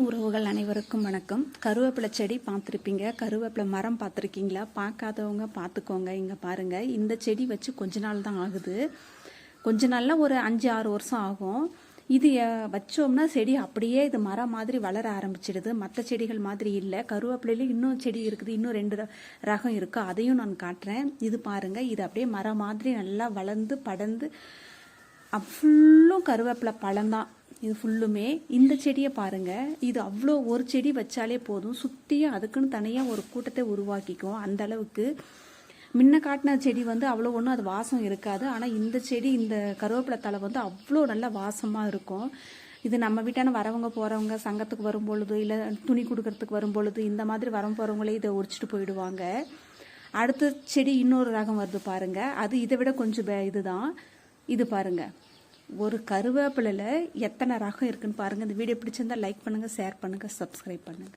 உறவுகள் அனைவருக்கும் வணக்கம். கருவேப்பிலை செடி பார்த்துருப்பீங்க. கருவேப்பிலை மரம் பார்த்துருக்கீங்களா? பார்க்காதவங்க பார்த்துக்கோங்க. இங்கே பாருங்கள் இந்த செடி வச்சு கொஞ்ச நாள் தான் ஆகுது. கொஞ்ச நாளில் ஒரு அஞ்சு ஆறு வருஷம் ஆகும். இது வச்சோம்னா செடி அப்படியே இது மரம் மாதிரி வளர ஆரம்பிச்சிடுது. மற்ற செடிகள் மாதிரி இல்லை. கருவேப்பிலையில் இன்னும் செடி இருக்குது. இன்னும் ரெண்டு ர- ரகம் இருக்குது அதையும் நான் காட்டுறேன். இது பாருங்கள் இது அப்படியே மரம் மாதிரி நல்லா வளர்ந்து படர்ந்து ஃபுல்லும் கருவேப்பிலை பழம்தான் இது ஃபுல்லுமே இந்த செடியை பாருங்க. இது அவ்வளோ ஒரு செடி வச்சாலே போதும். சுற்றியும் அதுக்குன்னு தனியாக ஒரு கூட்டத்தை உருவாக்கிக்கும் அந்த அளவுக்கு. முன்ன காட்டின செடி வந்து அவ்வளோ ஒன்றும் அது வாசம் இருக்காது. ஆனால் இந்த செடி இந்த கருவேப்பிலை தழை வந்து அவ்வளோ நல்ல வாசமாக இருக்கும். இது நம்ம வீட்டான வரவங்க போகிறவங்க சங்கத்துக்கு வரும் பொழுது இல்லை துணி கொடுக்கறதுக்கு வரும் பொழுது இந்த மாதிரி வரம் போகிறவங்களே இதை உரிச்சிட்டு போயிடுவாங்க. அடுத்த செடி இன்னொரு ரகம் வருது பாருங்கள் அது இதை விட கொஞ்சம் இதுதான். இது பாருங்கள் ஒரு கருவேப்பிலையில் எத்தனை ரகம் இருக்குன்னு பாருங்கள் இந்த வீடியோ பிடிச்சிருந்தா லைக் பண்ணுங்கள் ஷேர் பண்ணுங்கள் சப்ஸ்கிரைப் பண்ணுங்க.